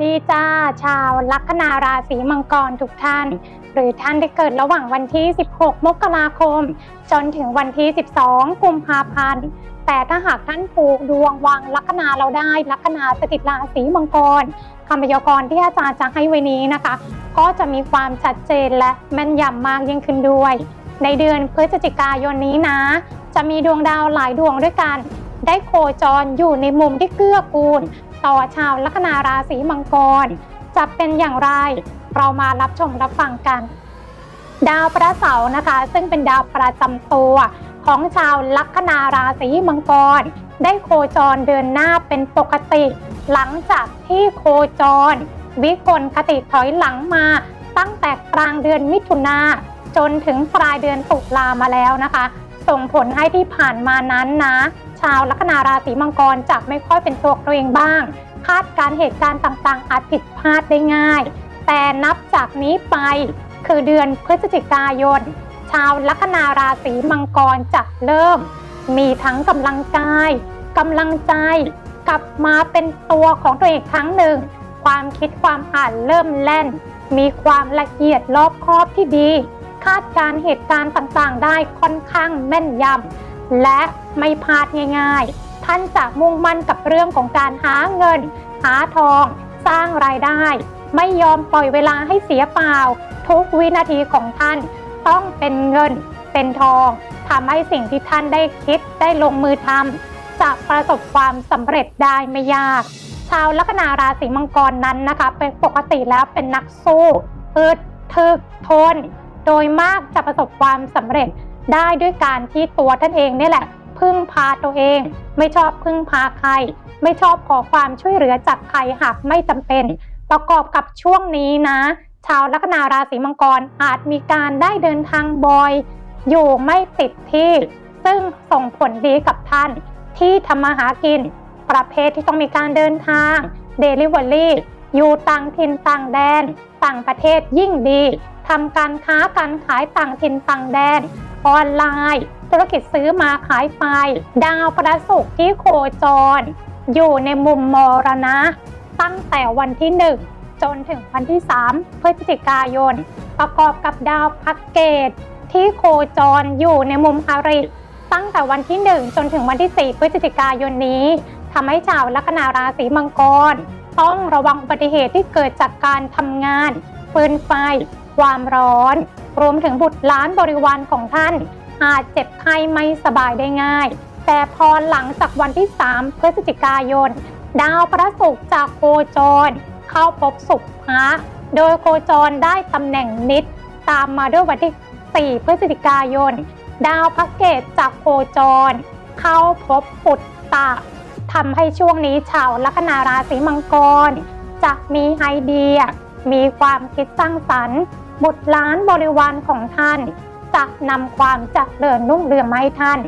ดีจ้า ชาวลัคนาราศีมังกรทุกท่าน หรือท่านที่เกิดระหว่างวันที่ 16 มกราคม จนถึงวันที่ 12 กุมภาพันธ์ แต่ถ้าหากท่านผูกดวงวางลัคนาเราได้ ลัคนาสถิตราศีมังกรคำพยากรณ์ที่อาจารย์จะให้ไว้นี้นะคะ ก็จะมีความชัดเจนและแม่นยำมากยิ่งขึ้นด้วย ในเดือนพฤศจิกายนนี้นะ จะมีดวงดาวหลายดวงด้วยกันได้โคจรอยู่ในมุมที่เกื้อกูล ต่อชาวลัคนาราศีมังกร จะเป็นอย่างไร เรามารับชมรับฟังกัน ดาวพระเสาร์นะคะ ซึ่งเป็นดาวประจำตัวของชาวลัคนาราศีมังกร ได้โคจรเดินหน้าเป็นปกติ หลังจากที่โคจร วิกลคติถอยหลังมา ตั้งแต่กลางเดือนมิถุนาจนถึงปลายเดือนตุลามาแล้วนะคะ ส่งผลให้ที่ผ่านมานั้นนะาวลัคนาราศีมังกรจะไม่ค่อยเป็นตัวตัวเองบ้าง คาดการเหตุการณ์ต่างๆ อาจผิดพลาดได้ง่าย แต่นับจากนี้ไปคือเดือนพฤศจิกายน ชาวลัคนาราศีมังกรจะเริ่ม มีทั้งกำลังกายกำลังใจ กลับมาเป็นตัวของตัวเองครั้งหนึ่ง ความคิดความอ่านเริ่มแล่น มีความละเอียดรอบครอบที่ดี คาดการเหตุการณ์ต่างๆ ได้ค่อนข้างแม่นยำ และไม่พลาดง่าย ๆ ท่านจะมุ่งมั่นกับเรื่องของการหาเงิน หาทอง สร้างรายได้ ไม่ยอมปล่อยเวลาให้เสียเปล่า ทุกวินาทีของท่าน ต้องเป็นเงิน เป็นทองทำให้สิ่งที่ท่านได้คิดได้ลงมือทำจะประสบความสำเร็จได้ไม่ยาก ชาวลัคนาราศีมังกรนั้นนะคะ เป็นปกติแล้วเป็นนักสู้อึดทึกทน โดยมากจะประสบความสำเร็จ ได้ด้วยการที่ตัวท่านเองนี่แหละ พึ่งพาตัวเอง ไม่ชอบพึ่งพาใคร ไม่ชอบขอความช่วยเหลือจากใครหากไม่จำเป็น ประกอบกับช่วงนี้นะ ชาวลัคนาราศีมังกรอาจมีการได้เดินทางบ่อย อยู่ไม่ติดที่ ซึ่งส่งผลดีกับท่าน ที่ทำมาหากิน ประเภทที่ต้องมีการเดินทาง Delivery อยู่ต่างถิ่นต่างแดน ต่างประเทศยิ่งดีทำการค้าการขายต่างถิ่นต่างแดน ออนไลน์ ธุรกิจซื้อมาขายไป ดาวประศุกร์ที่โคจร อยู่ในมุมมรณะ ตั้งแต่วันที่ 1 จนถึงวันที่ 3 พฤศจิกายน ประกอบกับดาวพักเกต ที่โคจรอยู่ในมุมอาริตั้งแต่วันที่ 1 จนถึงวันที่ 4 พฤศจิกายนนี้ทำให้ชาวลัคนาราศีมังกร ต้องระวังอุบัติเหตุที่เกิดจากการทำงานฟืนไฟ ความร้อน รวมถึงบุตรล้านบริวารของท่าน อาจเจ็บไข้ไม่สบายได้ง่าย แต่พอหลังจากวันที่ 3 พฤศจิกายน ดาวพระศุกร์จากโคจร เข้าพบสุขพระโดยโคจรได้ตำแหน่งนิด ตามมาด้วยวันที่ 4 พฤศจิกายน ดาวพักเกตจากโคจร เข้าพบปุตตะทำให้ช่วงนี้ชาวลัคนาราศีมังกรจะมีไอเดีย มีความคิดสร้างสรรค์ บุตรล้านบริวารของท่าน จะนำความจเจริญรุ่งเรืองมาให้ท่าน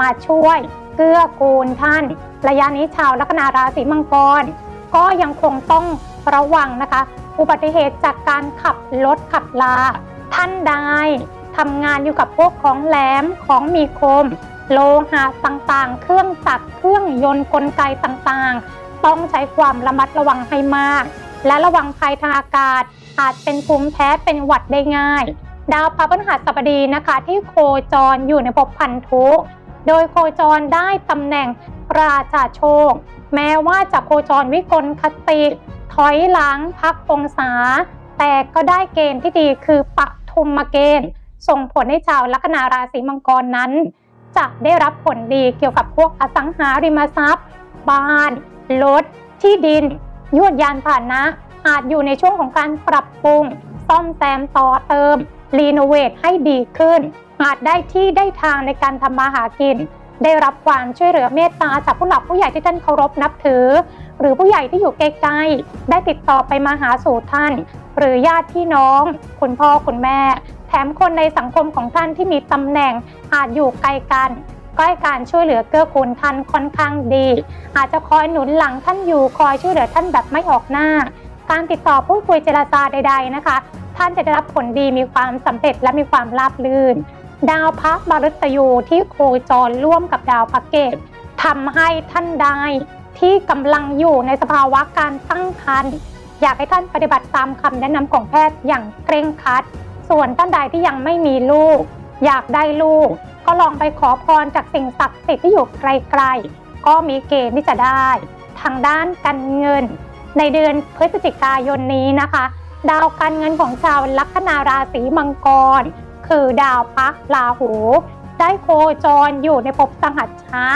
มาช่วยเกื้อกูลท่าน ระยะนี้ชาวลัคนาราศีมังกร ก็ยังคงต้องระวังนะคะ อุบัติเหตุจากการขับรถขับลา ท่านใดทำงานอยู่กับพวกของแหลมของมีคม โลหะต่างๆ เครื่องจักรเครื่องยนต์กลไกต่างๆ ต้องใช้ความระมัดระวังให้มาก และระวังภัยทางอากาศ อาจเป็นภูมิแพ้เป็นหวัดได้ง่าย ดาวพระพฤหัสบดีนะคะ ที่โคจรอยู่ในภพพันธุ โดยโคจรได้ตำแหน่งราชาโชค แม้ว่าจะโคจรวิกลคติ ถอยหลังพักองศา แต่ก็ได้เกณฑ์ที่ดีคือปทุมมาเกณฑ์ส่งผลให้ชาวลัคนาราศีมังกรนั้น จะได้รับผลดีเกี่ยวกับพวกอสังหาริมทรัพย์ บ้าน รถ ที่ดิน ยวดยานผ่านนะ อาจอยู่ในช่วงของการปรับปรุง ซ่อมแซมต่อเติม รีโนเวทให้ดีขึ้น อาจได้ที่ได้ทางในการทำมาหากิน ได้รับความช่วยเหลือเมตตาจากผู้หลักผู้ใหญ่ที่ท่านเคารพนับถือ หรือผู้ใหญ่ที่อยู่ใกล้ๆได้ติดต่อไปมาหาสู่ท่าน หรือญาติพี่น้อง คุณพ่อคุณแม่ แถมคนในสังคมของท่านที่มีตำแหน่งอาจอยู่ไกลกันก็ให้การช่วยเหลือเกื้อกูลท่านค่อนข้างดี อาจจะคอยหนุนหลังท่านอยู่คอยช่วยเหลือท่านแบบไม่ออกหน้า การติดต่อพูดคุยเจรจาใด ๆนะคะ ท่านจะได้รับผลดีมีความสำเร็จและมีความราบรื่น ดาวพระบารุตยูที่โคจรร่วมกับดาวพระเกตทำให้ท่านใดที่กำลังอยู่ในสภาวะการตั้งครรภ์อยากให้ท่านปฏิบัติตามคำแนะนำของแพทย์อย่างเคร่งครัด ส่วนท่านใดที่ยังไม่มีลูก อยากได้ลูก ก็ลองไปขอพรจากสิ่งศักดิ์สิทธิ์ที่อยู่ไกลๆ ก็มีเกณฑ์ที่จะได้ ทางด้านการเงิน ในเดือนพฤศจิกายนนี้นะคะ ดาวการเงินของชาวลัคนาราศีมังกร คือดาวพักลาหู ได้โคจรอยู่ในภพสหัชชะ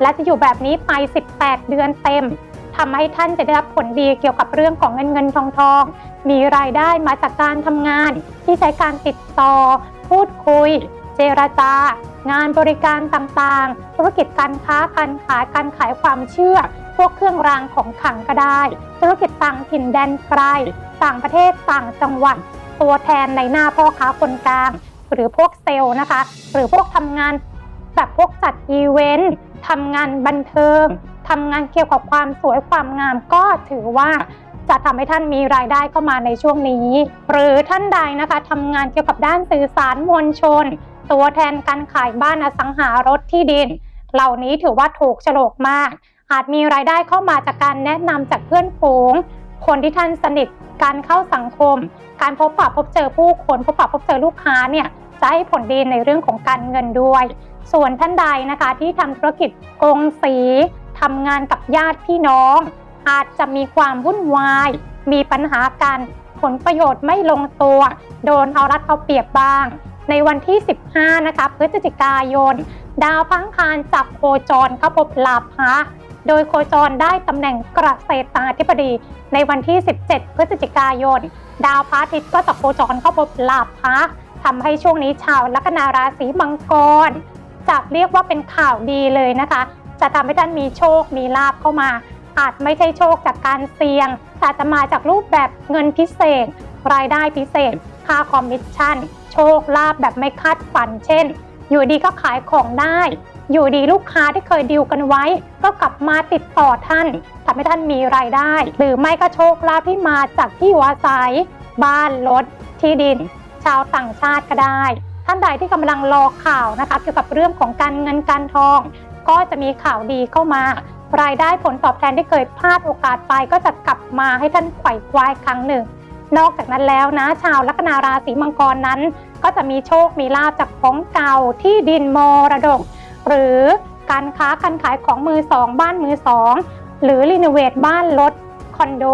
และจะอยู่แบบนี้ไป 18 เดือนเต็มทำให้ท่านจะได้รับผลดีเกี่ยวกับเรื่องของเงินเงินทองทอง มีรายได้มาจากการทำงาน ที่ใช้การติดต่อ พูดคุย เจรจา งานบริการต่างๆ ธุรกิจการค้าการขายการขายความเชื่อ พวกเครื่องรางของขลังก็ได้ ธุรกิจต่างถิ่นแดนไกล ต่างประเทศต่างจังหวัด ตัวแทนในหน้าพ่อค้าคนกลาง หรือพวกเซลล์นะคะ หรือพวกทำงานแบบพวกจัดอีเวนต์ทำงานบันเทิงทำงานเกี่ยวกับความสวยความงามก็ถือว่าจะทำให้ท่านมีรายได้เข้ามาในช่วงนี้ หรือท่านใดนะคะทำงานเกี่ยวกับด้านสื่อสารมวลชน ตัวแทนการขายบ้านอสังหารถที่ดิน เหล่านี้ถือว่าถูกโฉลกมาก อาจมีรายได้เข้ามาจากการแนะนำจากเพื่อนฝูง คนที่ท่านสนิทการเข้าสังคม การพบปะพบเจอผู้คนพบปะพบเจอลูกค้าเนี่ยจะให้ผลดีในเรื่องของการเงินด้วย ส่วนท่านใดนะคะที่ทำธุรกิจกงสีทำงานกับญาติพี่น้อง อาจจะมีความวุ่นวาย มีปัญหากันผลประโยชน์ไม่ลงตัว โดนเอารัดเอาเปรียบบ้าง ในวันที่ 15 นะคะพฤศจิกายน ดาวพังคารจากโคจรเข้าพบลาภะ โดยโคจรได้ตำแหน่งเกษตราธิบดี ในวันที่ 17 พฤศจิกายน ดาวพระอาทิตย์ก็จะโคจรเข้าพบลาภะทำให้ช่วงนี้ชาวลัคนาราศีมังกรจะเรียกว่าเป็นข่าวดีเลยนะคะ จะทำให้ท่านมีโชคมีลาภเข้ามา อาจไม่ใช่โชคจากการเสี่ยง แต่จะมาจากรูปแบบเงินพิเศษ รายได้พิเศษ ค่าคอมมิชชั่น โชคลาภแบบไม่คาดฝัน เช่น อยู่ดีก็ขายของได้ อยู่ดีลูกค้าที่เคยดีลกันไว้ ก็กลับมาติดต่อท่านทำให้ท่านมีรายได้ หรือไม่ก็โชคลาภที่มาจากที่อยู่อาศัย บ้านรถที่ดิน ชาวต่างชาติก็ได้ ท่านใดที่กำลังรอข่าวนะคะเกี่ยวกับเรื่องของการเงินการทอง ก็จะมีข่าวดีเข้ามารายได้ผลตอบแทนที่เคยพลาดโอกาสไป ก็จะกลับมาให้ท่านไขว่คว้าครั้งหนึ่ง นอกจากนั้นแล้วนะ ชาวลัคนาราศีมังกรนั้น ก็จะมีโชคมีลาบจากของเก่าที่ดินมรดก หรือการค้าการขายของมือสองบ้านมือสองหรือรีโนเวทบ้านรถคอนโด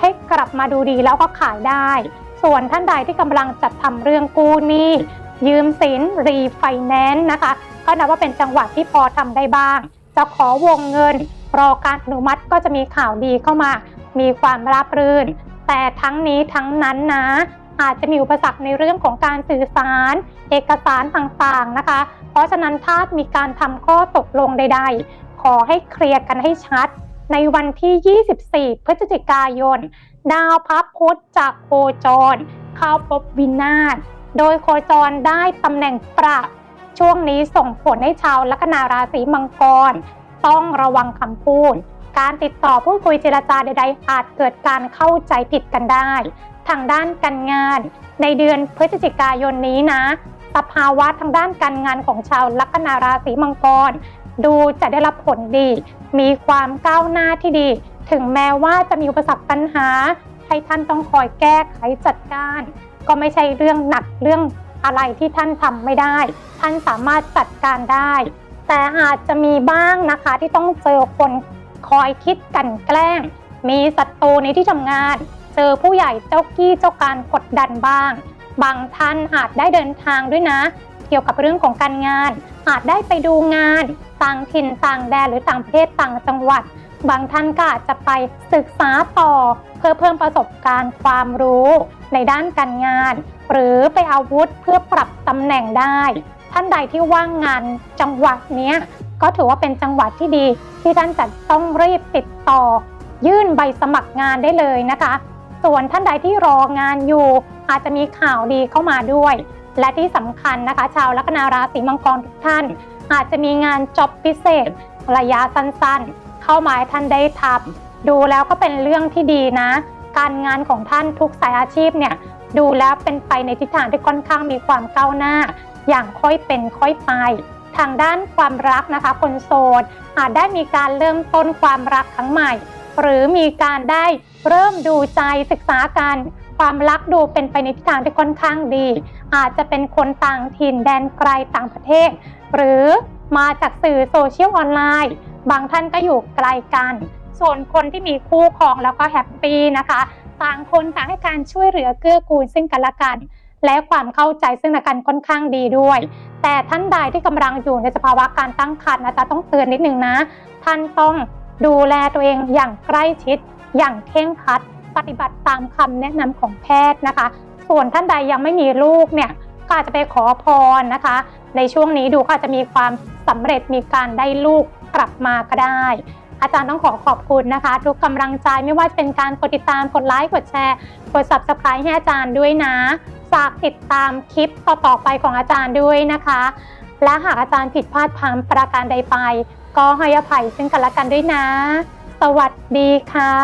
ให้กลับมาดูดีแล้วก็ขายได้ ส่วนท่านใดที่กำลังจัดทำเรื่องกู้หนี้ ยืมสินรีไฟแนนซ์นะคะ ก็นับว่าเป็นจังหวะที่พอทำได้บ้าง จะขอวงเงิน รอการอนุมัติก็จะมีข่าวดีเข้ามา มีความราบรื่น แต่ทั้งนี้ทั้งนั้นนะ อาจจะมีอุปสรรคในเรื่องของการสื่อสาร เอกสารต่างๆนะคะ เพราะฉะนั้นถ้ามีการทำข้อตกลงใด ๆ ขอให้เคลียร์กันให้ชัด ในวันที่ 24 พฤศจิกายน ดาวพับพุธจากโคจร เข้าพบวินาศโดยโคจรได้ตำแหน่งประช่วงนี้ส่งผลให้ชาวลัคนาราศีมังกร ต้องระวังคำพูด การติดต่อพูดคุยเจรจาใด ๆ อาจเกิดการเข้าใจผิดกันได้ ทางด้านการงาน ในเดือนพฤศจิกายนนี้นะ สภาวะทางด้านการงานของชาวลัคนาราศีมังกร ดูจะได้รับผลดี มีความก้าวหน้าที่ดี ถึงแม้ว่าจะมีอุปสรรคปัญหา ให้ท่านต้องคอยแก้ไขจัดการ ก็ไม่ใช่เรื่องหนักเรื่องอะไรที่ท่านทำไม่ได้ ท่านสามารถจัดการได้ แต่อาจจะมีบ้างนะคะที่ต้องเจอคน คอยคิดกันแกล้ง มีศัตรูในที่ทำงาน เจอผู้ใหญ่เจ้ากี้เจ้าการกดดันบ้าง บางท่านอาจได้เดินทางด้วยนะ เกี่ยวกับเรื่องของการงาน อาจได้ไปดูงาน ต่างถิ่นต่างแดนหรือต่างประเทศต่างจังหวัด บางท่านก็อาจจะไปศึกษาต่อ เพื่อเพิ่มประสบการณ์ความรู้ในด้านการงาน หรือไปอาวุธเพื่อปรับตำแหน่งได้ ท่านใดที่ว่างงานจังหวัดเนี้ย ก็ถือว่าเป็นจังหวัดที่ดี ที่ท่านจะต้องรีบติดต่อ ยื่นใบสมัครงานได้เลยนะคะ ส่วนท่านใดที่รองานอยู่ อาจจะมีข่าวดีเข้ามาด้วย และที่สำคัญนะคะ ชาวลัคนาราศีมังกรทุกท่าน อาจจะมีงานจ็อบพิเศษ ระยะสั้นๆ เข้ามาท่านได้ทำดูแล้วก็เป็นเรื่องที่ดีนะ การงานของท่านทุกสายอาชีพเนี่ยดูแล้วเป็นไปในทิศทางที่ค่อนข้างมีความก้าวหน้า อย่างค่อยเป็นค่อยไป ทางด้านความรักนะคะ คนโสดอาจได้มีการเริ่มต้นความรักครั้งใหม่ หรือมีการได้เริ่มดูใจศึกษากันความรักดูเป็นไปในทิศทางที่ค่อนข้างดี อาจจะเป็นคนต่างถิ่นแดนไกลต่างประเทศ หรือมาจากสื่อโซเชียลออนไลน์ บางท่านก็อยู่ไกลกัน ส่วนคนที่มีคู่ครองแล้วก็แฮปปี้นะคะ ต่างคนต่างให้การช่วยเหลือเกื้อกูลซึ่งกันและกัน และความเข้าใจซึ่งกันค่อนข้างดีด้วย แต่ท่านใดที่กำลังอยู่ในสภาวะการตั้งครรภ์นะจ๊ะต้องเตือนนิดนึงนะ ท่านต้องดูแลตัวเองอย่างใกล้ชิด อย่างเคร่งครัด ปฏิบัติตามคำแนะนำของแพทย์นะคะ ส่วนท่านใดยังไม่มีลูกเนี่ยก็อาจจะไปขอพรนะคะ ในช่วงนี้ดูก็อาจจะมีความสำเร็จมีการได้ลูกกลับมาก็ได้อาจารย์ต้องขอขอบคุณนะคะ ทุกกำลังใจไม่ว่าจะเป็นการกดติดตามกดไลค์กดแชร์ กด subscribe ให้อาจารย์ด้วยนะ ฝากติดตามคลิปต่อๆไปของอาจารย์ด้วยนะคะ และหากอาจารย์ผิดพลาดพามประการใดไป ก็ให้อภัยซึ่งกันและกันด้วยนะ สวัสดีค่ะ